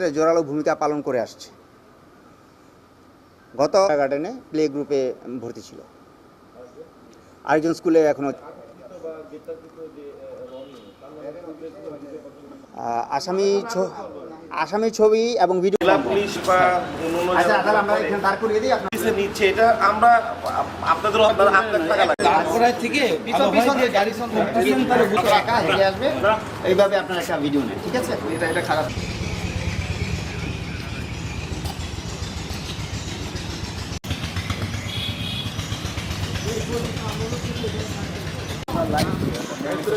ক্ষেত্রে জোরালো ভূমিকা পালন করে আসছে। গত গার্ডেনে প্লে গ্রুপে ভর্তি ছিল। আরেকজন স্কুলে এখনও আহ, আসামি আসামি ছবি এবং ভিডিও পুলিশ বা অন্যান্য আচ্ছা তাহলে আমরা এখানে দাঁড় করিয়ে দিই আপনার পুলিশে নিচ্ছে এটা আমরা আপনার টাকা লাগে থেকে পিছন পিছন। দিয়ে গাড়ি এইভাবে আপনার একটা ভিডিও নেন ঠিক আছে? এটা এটা খারাপ।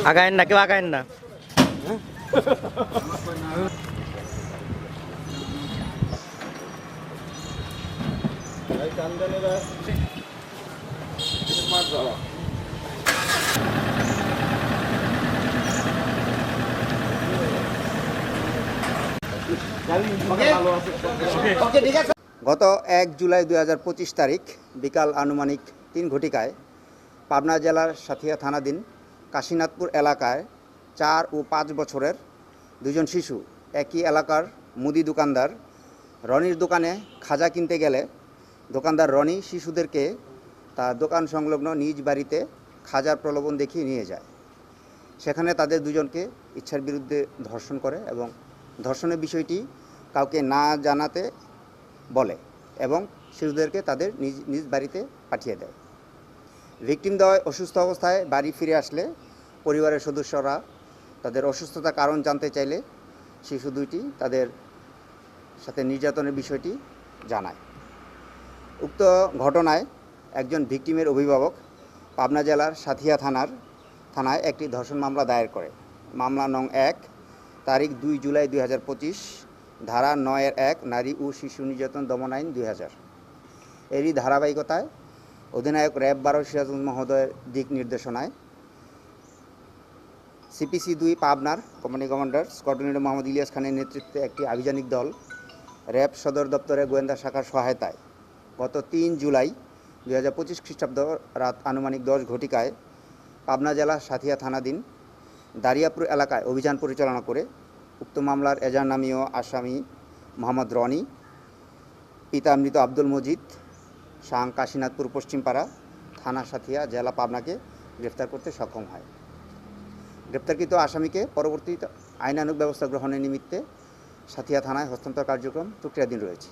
আগায়েন না কেউ আগায়েন না। গত এক জুলাই দুই তারিখ বিকাল আনুমানিক তিন ঘটিকায়, পাবনা জেলার সাথিয়া থানাধীন কাশীনাথপুর এলাকায় চার ও পাঁচ বছরের দুজন শিশু একই এলাকার মুদি দোকানদার রনির দোকানে খাজা কিনতে গেলে দোকানদার রনি শিশুদেরকে তার দোকান সংলগ্ন নিজ বাড়িতে খাজার প্রলোভন দেখিয়ে নিয়ে যায়। সেখানে তাদের দুজনকে ইচ্ছার বিরুদ্ধে ধর্ষণ করে এবং ধর্ষণের বিষয়টি কাউকে না জানাতে বলে এবং শিশুদেরকে তাদের নিজ নিজ বাড়িতে পাঠিয়ে দেয়। ভিকটিম দেওয়ায় অসুস্থ অবস্থায় বাড়ি ফিরে আসলে পরিবারের সদস্যরা তাদের অসুস্থতার কারণ জানতে চাইলে শিশু দুইটি তাদের সাথে নির্যাতনের বিষয়টি জানায়। উক্ত ঘটনায় একজন ভিকটিমের অভিভাবক পাবনা জেলার সাথিয়া থানার, থানায় একটি ধর্ষণ মামলা দায়ের করে। মামলা নং এক, তারিখ দুই জুলাই দুই হাজার পঁচিশ, ধারা নয়ের এক, নারী ও শিশু নির্যাতন দমন আইন দুই হাজার। এরই ধারাবাহিকতায় অধিনায়ক র্যাব বারো সিরাজুল মহোদয়ের দিক নির্দেশনায়। সিপিসি দুই পাবনার কোম্পানি কমান্ডার স্কটনের মোহাম্মদ ইলিয়াস খানের নেতৃত্বে একটি আভিযানিক দল র্যাব সদর দপ্তরের গোয়েন্দা শাখার সহায়তায় গত তিন জুলাই দুই হাজার পঁচিশ খ্রিস্টাব্দ রাত আনুমানিক দশ ঘটিকায় পাবনা জেলা সাথিয়া থানাধীন দারিয়াপুর এলাকায় অভিযান পরিচালনা করে উক্ত মামলার এজার নামীয় আসামি মোহাম্মদ রনি, পিতা মৃত আব্দুল মজিদ শাং কাশীনাথপুর পশ্চিমপাড়া থানা সাথিয়া জেলা পাবনাকে গ্রেফতার করতে সক্ষম হয়। গ্রেপ্তারকৃত আসামিকে পরবর্তী আইনানুগ ব্যবস্থা গ্রহণের নিমিত্তে সাথিয়া থানায় হস্তান্তর কার্যক্রম প্রক্রিয়াধীন রয়েছে।